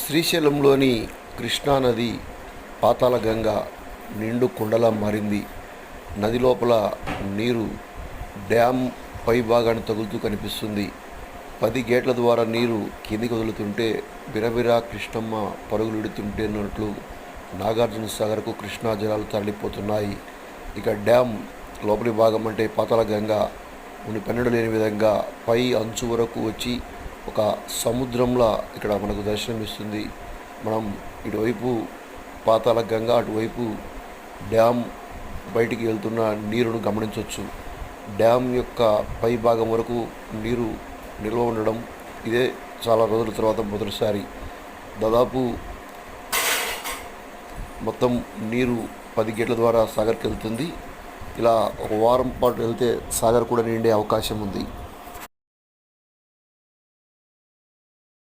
శ్రీశైలంలోని కృష్ణానది పాతాళగంగ నిండు కుండలా మారింది. నది లోపల నీరు డ్యామ్ పై భాగాన్ని తగులుతూ కనిపిస్తుంది. పది గేట్ల ద్వారా నీరు కిందికి వదులుతుంటే బిరబిరా కృష్ణమ్మ పరుగులుడుతుంటేనట్లు నాగార్జున సాగర్కు కృష్ణా జలాలు తరలిపోతున్నాయి. ఇక డ్యామ్ లోపలి భాగం అంటే పాతాళగంగ ముని పెన్నడు లేని విధంగా పై అంచు వరకు వచ్చి ఒక సముద్రంలా ఇక్కడ మనకు దర్శనమిస్తుంది. మనం ఇటువైపు పాతాళ గంగ అటువైపు డ్యామ్ బయటికి వెళ్తున్న నీరును గమనించవచ్చు డ్యామ్ యొక్క పై భాగం వరకు నీరు నిల్వ ఉండడం ఇదే చాలా రోజుల తర్వాత మొదటిసారి. దాదాపు మొత్తం నీరు పది గేట్ల ద్వారా సాగర్కి వెళ్తుంది. ఇలా ఒక వారం పాటు వెళ్తే సాగర్ కూడా నిండే అవకాశం ఉంది.